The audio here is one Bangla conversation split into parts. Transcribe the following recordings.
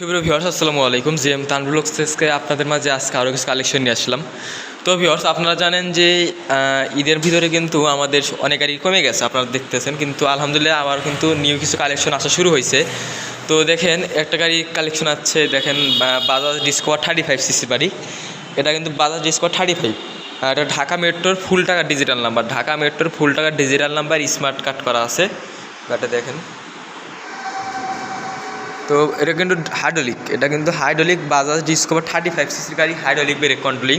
সুপ্রিয় ভিউয়ার্স আসসালামু আলাইকুম। জি এম তানবুল এক্সপ্রেসকে আপনাদের মাঝে আজকে আরও কিছু কালেকশন নিয়ে আসলাম। তো ভিউয়ার্স আপনারা জানেন যে ঈদের ভিতরে কিন্তু আমাদের অনেক গাড়ি কমে গেছে, আপনারা দেখতেছেন। কিন্তু আলহামদুলিল্লাহ আবার কিন্তু নিউ কিছু কালেকশন আসা শুরু হয়েছে। তো দেখেন, একটা গাড়ি কালেকশন আছে, দেখেন Bajaj Discover thirty five CC বাড়ি। এটা কিন্তু বাজাজ ডিসকভার থার্টি ফাইভ আর এটা ঢাকা মেট্রোর ফুল টাকার ডিজিটাল নাম্বার ঢাকা মেট্রোর ফুল টাকার ডিজিটাল নাম্বার স্মার্ট কার্ড করা আছে। গাড়িটা দেখেন। তো এটা কিন্তু হাইড্রোলিক এটা কিন্তু hydraulic Bajaj Discover thirty five সিসির গাড়ি হাইড্রোলিক ব্রেক কন্ট্রোলিং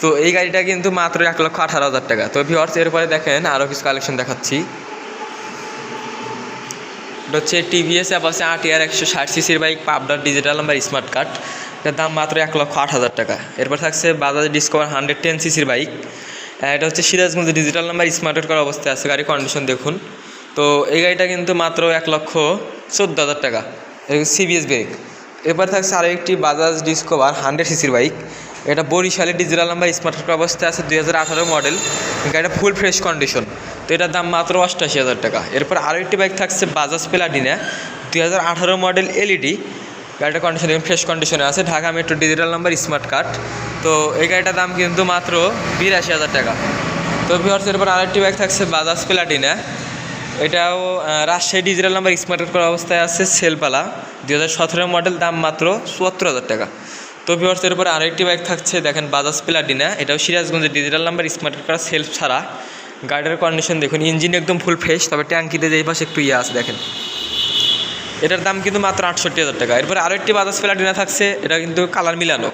তো এই গাড়িটা কিন্তু মাত্র এক লক্ষ আঠারো হাজার টাকা। তো ভিওর্স এরপরে দেখেন আরও কিছু কালেকশন দেখাচ্ছি। এটা হচ্ছে টিভিএস অ্যাপাসে আট ইয়ার একশো ষাট সিসির বাইক পাবডার ডিজিটাল নাম্বার স্মার্ট কার্ড এটার দাম মাত্র এক লক্ষ আট হাজার টাকা। এরপর থাকছে বাজাজ ডিসকভার হান্ড্রেড টেন সিসির বাইক এটা হচ্ছে Sirajganj digital number smart card করা অবস্থায় আছে। গাড়ির কন্ডিশন দেখুন। তো এই গাড়িটা কিন্তু মাত্র এক লক্ষ চোদ্দ হাজার টাকা। সিবিএস ব্রেক এরপর থাকছে আরও একটি বাজাজ ডিসকভার হান্ড্রেড সিসির বাইক এটা বরিশালের ডিজিটাল নাম্বার স্মার্ট কার্ড অবস্থায় আছে দুই হাজার আঠারো মডেল গাড়িটা ফুল ফ্রেশ কন্ডিশন তো এটার দাম মাত্র অষ্টাশি হাজার টাকা। এরপর আরও একটি বাইক থাকছে বাজাজ প্লাটিনা দুই হাজার আঠারো মডেল এলইডি গাড়িটা কন্ডিশন ফ্রেশ কন্ডিশনে আছে। Dhaka metro digital number smart card তো এই গাড়িটার দাম কিন্তু মাত্র বিরাশি হাজার টাকা। তো ভিওর্স এরপর আরেকটি বাইক থাকছে বাজাজ প্লাটিনা এটাও রাজশাহী ডিজিটাল নাম্বার স্মার্ট করা অবস্থায় আছে সেলপালা দুই হাজার মডেল দাম মাত্র চুয়াত্তর হাজার টাকা। তো ভিওর্স এরপর আরেকটি বাইক থাকছে, দেখেন বাজাজ প্লাটিনা এটাও সিরাজগঞ্জের ডিজিটাল নাম্বার স্মার্ট করা সেলফ ছাড়া। গাড়ির কন্ডিশন দেখুন ইঞ্জিন একদম ফুল ফ্রেশ তবে ট্যাঙ্কিতে যে পাশে একটু ইয়ে আছে, দেখেন। এটার দাম কিন্তু মাত্র আটষট্টি হাজার টাকা। এরপরে আরও একটি বাজাজ প্লাটিনা থাকছে, এটা কিন্তু কালার মিলানো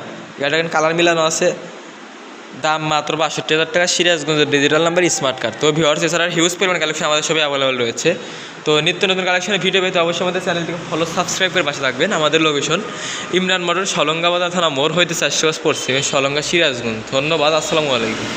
এটা কিন্তু কালার মিলানো আছে। দাম মাত্র বাষট্টি হাজার টাকা, সিরাজগঞ্জের ডিজিটাল নাম্বার স্মার্ট কার্ড তো ভিওর্স এছাড়া হিউজ পরিমাণ কালেকশন আমাদের সবাই অ্যাভেলেবল রয়েছে। তো নিত্য নতুন কালেকশনের ভিডিও পেতে অবশ্যই আমাদের চ্যানেলটিকে ফলো সাবস্ক্রাইব করে পাশে থাকবেন। আমাদের লোকেশন ইমরান মোটর সলঙ্গা বাজার থানা মোড়, হইতে চারশো স্পোর্টস সলঙ্গা সিরাজগঞ্জ। ধন্যবাদ, আসসালামু আলাইকুম।